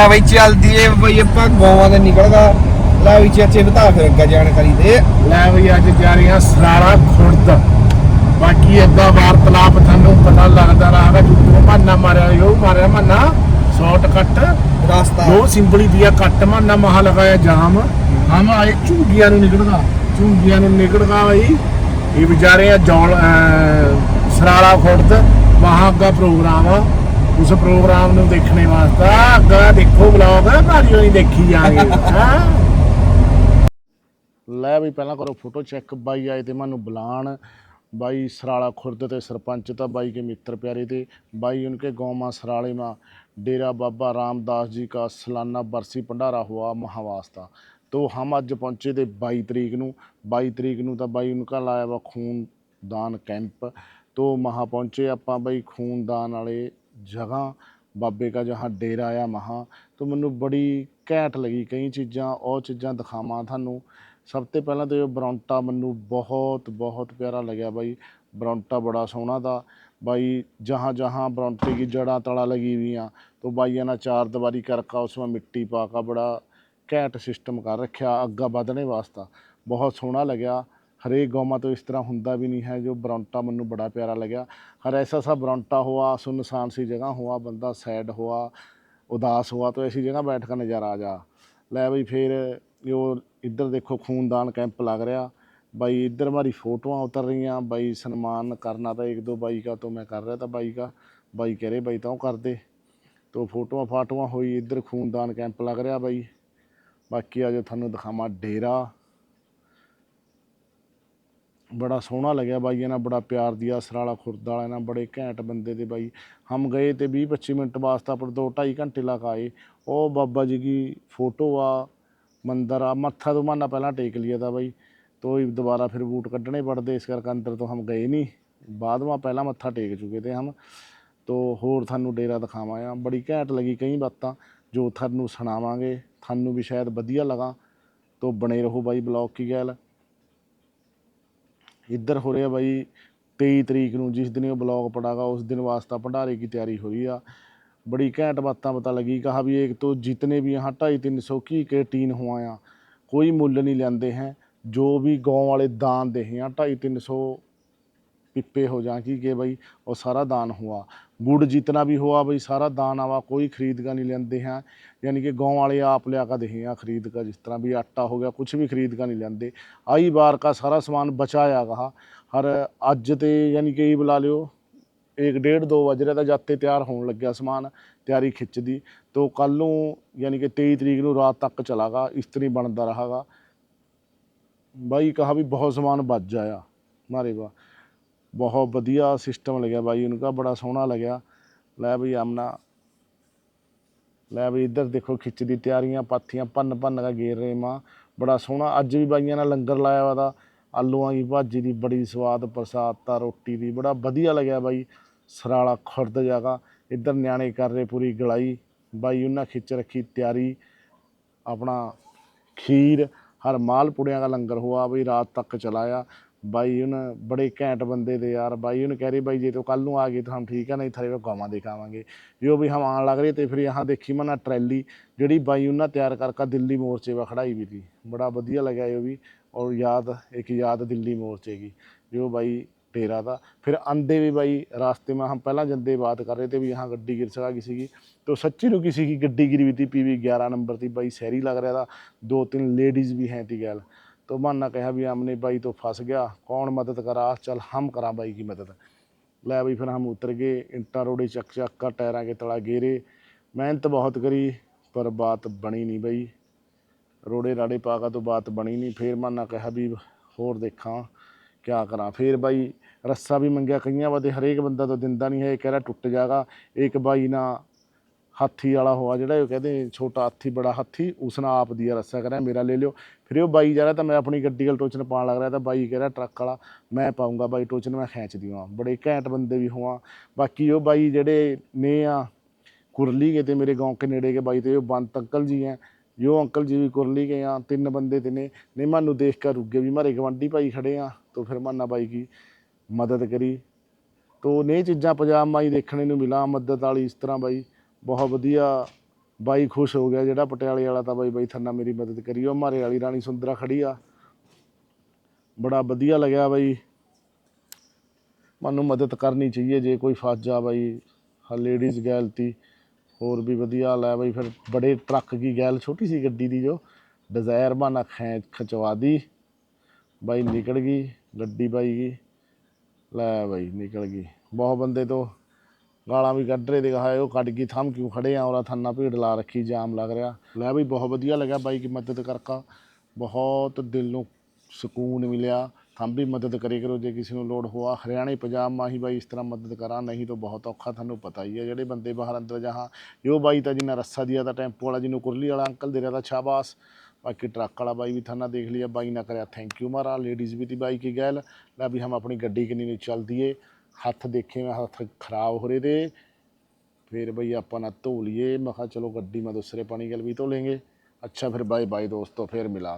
ਆ ਬਈ ਚੱਲਦੀ ਏ ਬਈ ਆਪਾਂ ਗੋਵਾਂ ਦੇ ਨਿਕਲਦਾ। ਲੈ ਵੀ ਚਾਚੇ ਬਤਾ ਫਿਰ ਅੱਗਾ ਜਾਣਕਾਰੀ ਦੇ। ਲੈ ਬਈ ਅੱਜ ਜਾ ਰਹੀਆਂ ਸਰਾਰਾ ਖੁਰਦ। ਬਾਕੀ ਏਦਾਂ ਵਾਰਤਲਾਪ ਤੁਹਾਨੂੰ ਪਤਾ ਲੱਗਦਾ ਰਹਾਗਾ ਜਦੋਂ ਮਾਨਾ ਮਾਰਿਆ ਯੋ ਮਾਰਿਆ ਮਾਨਾ ਸ਼ਾਰਟਕਟ ਰਸਤਾ। ਦੋ ਸਿੰਬਲੀ ਦਿਆ ਕੱਟ ਮਾਨਾ ਮਹਾ ਲਗਾਇਆ ਜਾਮ। ਹਮ ਆਏ ਝੂਗੀਆਂ ਨੂੰ ਨਿਕਲਦਾ ਝੂਗੀਆਂ ਨੂੰ ਨਿਕਲਦਾ ਬਈ। ਇਹ ਵਿਚਾਰੇ ਆ ਜੌਲ ਸਰਾਰਾ ਖੁਰਦ। ਵਹਾਂ ਦਾ ਪ੍ਰੋਗਰਾਮ ਆ। ਉਸ ਪ੍ਰੋਗਰਾਮ ਨੂੰ ਦੇਖਣੇ ਵਾਸਤੇ ਅੱਗਾ ਦੇਖੋ ਬਲੌਗ ਭਾਜੀ ਹੋਈ ਦੇਖੀ ਜਾਣਗੇ ਹਾਂ ਲੈ ਵੀ ਪਹਿਲਾਂ ਕਰੋ ਫੋਟੋ ਚੈੱਕ ਬਾਈ ਆਏ ਤੇ ਮੈਨੂੰ ਬੁਲਾਣ ਬਾਈ ਸਰਾਲਾ ਖੁਰਦ ਤੇ ਸਰਪੰਚ ਤਾਂ ਬਾਈ के मित्र प्यारे थे बाई उनके गांव में सराले में डेरा बाबा रामदास जी का सालाना बरसी भंडारा हुआ महावास्ता तो हम ਅੱਜ ਪਹੁੰਚੇ ਤੇ 22 ਤਰੀਕ ਨੂੰ 22 ਤਰੀਕ ਨੂੰ ਤਾਂ ਬਾਈ ਉਨਕਾ ਲਾਇਆ ਵਾ ਖੂਨ ਦਾਨ ਕੈਂਪ ਤੋਂ ਮਹਾ ਪਹੁੰਚੇ ਆਪਾਂ ਬਾਈ ਖੂਨ ਦਾਨ ਵਾਲੇ ਜਗ੍ਹਾ ਬਾਬੇ ਕਾ ਜਹਾਂ ਡੇਰਾ ਆ ਮਹਾ ਤੋਂ ਮੈਨੂੰ ਬੜੀ ਘੈਂਟ ਲੱਗੀ ਕਈ ਚੀਜ਼ਾਂ ਉਹ ਚੀਜ਼ਾਂ ਦਿਖਾਵਾਂ ਤੁਹਾਨੂੰ ਸਭ ਤੋਂ ਪਹਿਲਾਂ ਤਾਂ ਇਹ ਬਰੌਂਟਾ ਮੈਨੂੰ ਬਹੁਤ ਬਹੁਤ ਪਿਆਰਾ ਲੱਗਿਆ ਬਾਈ ਬਰੌਂਟਾ ਬੜਾ ਸੋਹਣਾ ਦਾ ਬਾਈ जहाँ जहाँ बरौंटे की जड़ा तड़ा लगी हुई हैं तो भाई ना चार दीवारी करका उसमें मिट्टी पा का बड़ा ਘੈਂਟ ਸਿਸਟਮ ਕਰ ਰੱਖਿਆ ਅੱਗਾ ਵਧਣੇ ਵਾਸਤਾ ਬਹੁਤ ਸੋਹਣਾ ਲੱਗਿਆ ਹਰੇਕ ਗੌਮਾਂ ਤੋਂ ਇਸ ਤਰ੍ਹਾਂ ਹੁੰਦਾ ਵੀ ਨਹੀਂ ਹੈ ਜੋ ਬਰੌਂਟਾ ਮੈਨੂੰ ਬੜਾ ਪਿਆਰਾ ਲੱਗਿਆ ਹਰ ਐਸਾ ਸਾ ਬਰੌਂਟਾ हुआ सुनसान सी जगह हुआ बंदा सैड हुआ उदास हुआ तो ऐसी जगह बैठ कर नज़ारा आ जा ਲੈ ਬਈ ਫਿਰ ਜੋ ਇੱਧਰ ਦੇਖੋ ਖੂਨਦਾਨ ਕੈਂਪ ਲੱਗ ਰਿਹਾ ਬਾਈ ਇੱਧਰ ਹਮਾਰੀ ਫੋਟੋਆਂ ਉਤਰ ਰਹੀਆਂ ਬਾਈ ਸਨਮਾਨ ਕਰਨਾ ਤਾਂ ਇੱਕ ਦੋ ਬਾਈ का तो मैं कर रहा था बाई का ਬਾਈ ਕਹ ਰਹੇ ਬਾਈ ਤਾਂ ਉਹ ਕਰਦੇ ਤੋ ਫੋਟੋਆਂ ਫਾਟੋਆਂ ਹੋਈ ਇੱਧਰ ਖੂਨਦਾਨ ਕੈਂਪ ਲੱਗ ਰਿਹਾ ਬਾਈ ਬਾਕੀ ਅੱਜ ਤੁਹਾਨੂੰ ਦਿਖਾਵਾਂ ਡੇਰਾ ਬੜਾ ਸੋਹਣਾ ਲੱਗਿਆ ਬਾਈ, ਇਹਨਾਂ ਬੜਾ ਪਿਆਰ ਦਿਆ ਸਰਾਲਾ ਖੁਰਦ ਵਾਲਾ, ਇਹਨਾਂ ਬੜੇ ਘੈਂਟ ਬੰਦੇ ਤੇ ਬਾਈ। ਹਮ ਗਏ ਤੇ 20 25 ਮਿੰਟ ਵਾਸਤੇ ਪਰ 2 2.5 ਘੰਟੇ ਲਗਾ ਆਏ। ਉਹ ਬਾਬਾ ਜੀ ਦੀ ਫੋਟੋ ਆ, ਮੰਦਰ ਆ, ਮੱਥਾ ਤੋਂ ਮਾਨਾ ਪਹਿਲਾਂ ਟੇਕ ਲਿਆ ਤਾਂ ਬਾਈ। ਤੋ ਹੀ ਦੁਬਾਰਾ ਫਿਰ ਬੂਟ ਕੱਢਣੇ ਪੜਦੇ ਇਸ ਕਰਕੇ ਅੰਦਰ ਤੋਂ ਹਮ ਗਏ ਨਹੀਂ। ਬਾਅਦ ਮਾ ਪਹਿਲਾਂ ਮੱਥਾ ਟੇਕ ਚੁੱਕੇ ਤੇ ਹਮ। ਤੋ ਹੋਰ ਤੁਹਾਨੂੰ ਡੇਰਾ ਦਿਖਾਵਾਂ ਆ ਬੜੀ ਘੈਂਟ ਲੱਗੀ ਕਈ ਬਾਤਾਂ, ਜੋ ਤੁਹਾਨੂੰ ਸੁਣਾਵਾਂਗੇ, ਤੁਹਾਨੂੰ ਵੀ ਸ਼ਾਇਦ ਵਧੀਆ ਲਗਾ। ਤੋ ਬਣੇ ਰਹੋ ਬਾਈ ਬਲੌਗ ਕੀ ਗੱਲ। ਇੱਧਰ ਹੋ ਰਿਹਾ ਬਾਈ 23 ਤਰੀਕ ਨੂੰ ਜਿਸ ਦਿਨ ਇਹ ਬਲੌਗ ਪੜਾਗਾ ਉਸ ਦਿਨ ਵਾਸਤਾ ਭੰਡਾਰੇ ਕੀ ਤਿਆਰੀ ਹੋ ਰਹੀ ਆ बड़ी घैंट बातें पता लगी कहा भी एक तो जितने भी यहाँ ढाई तीन सौ की के टीन हुआ यहाँ कोई मुल नहीं लेंदे हैं जो भी गांव वाले दान दे यहाँ ढाई तीन सौ पिप्पे हो जा की के भाई और सारा दान हुआ गुड़ जितना भी हुआ भाई सारा दान आवा कोई खरीद का नहीं लेंदे हैं यानी कि गांव वाले आप लिया का दे हैं खरीद का जिस तरह भी आटा हो गया कुछ भी खरीद का नहीं लेंदे आई बार का सारा सामान बचाया कहा हर ਅੱਜ ਤੇ ਯਾਨੀ ਕਿ ਇਹ ਬੁਲਾ ਲਿਓ ਇੱਕ ਡੇਢ ਦੋ ਵਜ ਰਿਹਾ ਤਾਂ ਜਦ ਤੇ ਤਿਆਰ ਹੋਣ ਲੱਗਿਆ ਸਮਾਨ ਤਿਆਰੀ ਖਿੱਚਦੀ ਤੋ ਕੱਲ ਨੂੰ ਯਾਨੀ ਕਿ 23 ਤਰੀਕ ਨੂੰ ਰਾਤ ਤੱਕ ਚਲਾਗਾ ਇਸ ਤਰ੍ਹਾਂ ਹੀ ਬਣਦਾ ਰਹਾਗਾ ਬਾਈ ਕਹਾ ਵੀ ਬਹੁਤ ਸਮਾਨ ਬਚ ਜਾਇਆ ਮਾਰੇ ਵਾ ਬਹੁਤ ਵਧੀਆ ਸਿਸਟਮ ਲੱਗਿਆ ਬਾਈ, ਉਹਨੂੰ ਕਹਾ ਬੜਾ ਸੋਹਣਾ ਲੱਗਿਆ। ਲੈ ਬਈ ਆਮਨਾ। ਲੈ ਬਈ ਇੱਧਰ ਦੇਖੋ, ਖਿੱਚ ਦੀ ਤਿਆਰੀਆਂ, ਪਾਥੀਆਂ, ਭੰਨ ਭੰਨ ਕਾ ਗੇਰ ਰਹੇ ਮਾਂ। ਬੜਾ ਸੋਹਣਾ। ਅੱਜ ਵੀ ਬਾਈਆਂ ਨੇ ਲੰਗਰ ਲਾਇਆ ਵਾ ਦਾ। ਆਲੂਆਂ ਦੀ ਭਾਜੀ ਦੀ ਬੜੀ ਸਵਾਦ ਪ੍ਰਸਾਦ ਤਾਂ ਰੋਟੀ ਦੀ। ਬੜਾ ਵਧੀਆ ਲੱਗਿਆ ਬਾਈ। ਸਰਾਲਾ ਖੁਰਦ ਜਗ੍ਹਾ ਇੱਧਰ ਨਿਆਣੇ ਕਰ ਰਹੇ ਪੂਰੀ ਗਲਾਈ। ਬਾਈ ਉਹਨਾਂ ਖਿੱਚ ਰੱਖੀ ਤਿਆਰੀ। ਆਪਣਾ ਖੀਰ। ਹਰ ਮਾਲ ਪੁੜਿਆਂ ਦਾ ਲੰਗਰ हुआ ਬਈ ਰਾਤ ਤੱਕ ਚਲਾਇਆ। ਬਾਈ ਉਹਨ ਬੜੇ ਘੈਂਟ ਬੰਦੇ ਦੇ ਯਾਰ ਬਾਈ ਉਹਨ ਕਹਿ ਰਹੇ ਬਾਈ ਜੇ ਤੋ ਕੱਲ ਨੂੰ ਆ ਗਏ ਤਾਂ ਹਮ ਠੀਕ ਹੈ ਨਹੀਂ ਥਰੇ ਗਾਵਾਂ ਦਿਖਾਵਾਂਗੇ ਜੋ ਵੀ ਹਮ ਆਣ ਲੱਗ ਰਹੇ ਤੇ ਫਿਰ यहाँ ਦੇਖੀ ਮਨਾ ਟਰੈਲੀ ਜਿਹੜੀ ਬਾਈ ਉਹਨਾਂ ਤਿਆਰ ਕਰਕੇ ਦਿੱਲੀ ਮੋਰਚੇ ਵਾ ਖੜਾਈ ਵੀ ਤੀ ਬੜਾ ਵਧੀਆ ਲੱਗਿਆ ਇਹ ਵੀ ਔਰ ਯਾਦ ਇੱਕ ਯਾਦ ਦਿੱਲੀ मोर्चे की जो भाई डेरा था फिर आंदे भी भाई रास्ते में हम पहला जंदे बात कर रहे थे भी यहाँ गड्डी गिर सका किसी की तो सच्ची नु किसी की गड्डी गिरी हुई थी पीवी ग्यारह नंबर थी भाई शहरी लग रहा था दो तीन लेडीज़ भी हैं थी गैल तो माना कहा भी हमने भाई तो फंस गया कौन मदद करा चल हम करा भाई की मदद लै भाई फिर हम उतर गए इंटा रोड़ी चक चक का टायरा के तला गेरे मेहनत बहुत करी पर बात बनी नहीं भाई ਰੋੜੇ ਰਾੜੇ ਪਾਗਾ ਤੋਂ ਬਾਤ ਬਣੀ ਨਹੀਂ ਫੇਰ ਮਾਨਾ ਕਿਹਾ ਵੀ ਹੋਰ ਦੇਖਾਂ ਕਿਆ ਕਰਾਂ ਫੇਰ ਬਾਈ ਰੱਸਾ ਵੀ ਮੰਗਿਆ ਕਈਆਂ ਵਾਦੇ ਹਰੇਕ ਬੰਦਾ ਤਾਂ ਦਿੰਦਾ ਨਹੀਂ ਹੈ ਇਹ ਕਹਿ ਰਿਹਾ ਟੁੱਟ ਜਾਗਾ ਇੱਕ ਬਾਈ ਨਾ ਹਾਥੀ ਵਾਲਾ ਹੋਆ ਜਿਹੜਾ ਉਹ ਕਹਿੰਦੇ ਛੋਟਾ ਹਾਥੀ, ਬੜਾ ਹਾਥੀ ਨਾਲ ਆਪ ਦੀ ਰੱਸਾ ਕਰਿਆ, ਮੇਰਾ ਲੈ ਲਿਓ। ਫਿਰ ਉਹ ਬਾਈ ਜਾ ਰਿਹਾ ਤਾਂ ਮੈਂ ਆਪਣੀ ਗੱਡੀ ਵਾਲ ਟੋਚਨ ਪਾਣ ਲੱਗ ਰਿਹਾ ਤਾਂ ਬਾਈ ਕਹਿ ਰਿਹਾ ਟਰੱਕ ਵਾਲਾ, ਮੈਂ ਪਾਉਂਗਾ ਬਾਈ ਟੋਚਨ, ਮੈਂ ਖੈਚ ਦਿਵਾਂ ਬੜੇ ਘੈਂਟ ਬੰਦੇ ਵੀ ਹੋਆ। ਬਾਕੀ ਉਹ ਬਾਈ ਜਿਹੜੇ ਨੇ ਆ, ਕੁਰਲੀ ਗਏ ਤੇ ਮੇਰੇ ਗਾਉਂ ਕੇ ਨੇੜੇ ਕੇ ਬਾਈ ਤੇ, ਉਹ ਬੰਤ ਅੰਕਲ ਜੀ ਆ ਜੋ ਅੰਕਲ ਜੀ ਵੀ ਕੁਰਲੀ ਗਏ ਆ, ਤਿੰਨ ਬੰਦੇ ਤੇ ਨੇ। ਨੇ ਮਾਨੂੰ ਦੇਖ ਕੇ ਰੁੱਗੇ ਵੀ ਮਾਰੇ ਗਵੰਡੀ ਭਾਈ ਖੜੇ ਆ, ਤੋਂ ਫਿਰ ਮਾਨਾ ਬਾਈ ਕੀ ਮਦਦ ਕਰੀ। ਤੋਂ ਨੇ ਚੀਜ਼ਾਂ ਪੰਜਾਬ ਮਾਈ ਦੇਖਣੇ ਨੂੰ ਮਿਲਾ, ਮਦਦ ਵਾਲੀ ਇਸ ਤਰ੍ਹਾਂ ਬਾਈ। ਬਹੁਤ ਵਧੀਆ ਬਾਈ ਖੁਸ਼ ਹੋ ਗਿਆ ਜਿਹੜਾ ਪਟਿਆਲੇ ਵਾਲਾ ਤਾਂ ਬਾਈ ਬਾਈ ਥੰਨਾ ਮੇਰੀ ਮਦਦ ਕਰੀ। ਉਹ ਮਾਰੇ ਵਾਲੀ ਰਾਣੀ ਸੁੰਦਰਾ ਖੜੀ ਆ। ਬੜਾ ਵਧੀਆ ਲੱਗਿਆ ਬਾਈ। ਮੈਨੂੰ ਮਦਦ ਕਰਨੀ ਚਾਹੀਏ ਜੇ ਕੋਈ ਫਸ ਜਾ ਬਾਈ ਹਾਂ ਲੇਡੀਜ਼ ਗੈਲਤੀ ਹੋਰ ਵੀ ਵਧੀਆ ਲੈ ਬਾਈ। ਫਿਰ ਬੜੇ ਟਰੱਕ ਕੀ ਗੈਲ ਛੋਟੀ ਸੀ ਗੱਡੀ ਦੀ ਜੋ, ਡਿਜ਼ਾਇਰ ਬਣਾ ਖੈਂਚ ਖਚਵਾ ਦੀ ਬਾਈ ਨਿਕਲ ਗਈ, ਗੱਡੀ ਬਾਈ ਗਈ ਲੈ ਬਾਈ ਨਿਕਲ ਗਈ। ਬਹੁਤ ਬੰਦੇ ਤੋਂ ਗਾਲਾਂ ਵੀ ਕੱਢ ਰਹੇ ਦੇ ਹਾਏ ਉਹ ਕੱਢ ਗਈ, ਥੰਮ ਕਿਉਂ ਖੜੇ ਆ? ਔਰਾ ਥੰਨਾ ਭੀੜ ਲਾ ਰੱਖੀ, ਜਾਮ ਲੱਗ ਰਿਹਾ। ਲੈ ਬਈ ਬਹੁਤ ਵਧੀਆ ਲੱਗਿਆ ਬਾਈ, ਕੀ ਮਦਦ ਕਰਕਾ। ਬਹੁਤ ਦਿਲ ਨੂੰ ਸਕੂਨ ਮਿਲਿਆ। ਥੰਮ ਵੀ ਮਦਦ ਕਰੇ ਕਰੋ, ਜੇ ਕਿਸੇ ਨੂੰ ਲੋੜ ਹੋਆ। ਹਰਿਆਣੇ, ਪੰਜਾਬ ਮਾਹੀ ਬਾਈ ਇਸ ਤਰ੍ਹਾਂ ਮਦਦ ਕਰਾਂ, ਨਹੀਂ ਤਾਂ ਬਹੁਤ ਔਖਾ, ਤੁਹਾਨੂੰ ਪਤਾ ਹੀ ਹੈ ਜਿਹੜੇ ਬੰਦੇ ਬਾਹਰ ਅੰਦਰ ਜਹਾਂ, ਜੋ ਬਾਈ ਤਾਂ ਜਿੰਨਾ ਰੱਸਾ ਦਿਆ ਤਾਂ ਟੈਂਪੋ ਵਾਲਾ, ਜਿਹਨੂੰ ਕੁਰਲੀ ਵਾਲਾ ਅੰਕਲ ਦੇ ਰਿਹਾ ਤਾਂ ਸ਼ਾਬਾਸ਼। ਬਾਕੀ ਟਰੱਕ ਵਾਲਾ ਬਾਈ ਵੀ ਥਾਨਾ ਦੇਖ ਲਿਆ, ਬਾਈ ਨਾ ਕਰਿਆ ਥੈਂਕ ਯੂ ਮਾਰਾ। ਲੇਡੀਜ਼ ਵੀ ਤੀ ਬਾਈ ਕੀ ਗੈਲ, ਲੈ ਵੀ ਹਮ ਆਪਣੀ ਗੱਡੀ ਕਿੰਨੀ ਨੂੰ ਚੱਲਦੀ ਏ। ਹੱਥ ਦੇਖੇ, ਮੈਂ ਹੱਥ ਖਰਾਬ ਹੋ ਰਹੇ ਤੇ ਫਿਰ ਬਈ ਆਪਾਂ ਨਾ ਧੋ ਲਈਏ। ਮੈਂ ਕਿਹਾ ਚਲੋ ਗੱਡੀ ਮੈਂ ਦੂਸਰੇ ਪਾਣੀ ਗਲ ਵੀ ਧੋ ਲੇਂਗੇ। ਅੱਛਾ, ਫਿਰ ਬਾਏ ਬਾਏ ਦੋਸਤੋ, ਫਿਰ ਮਿਲਾ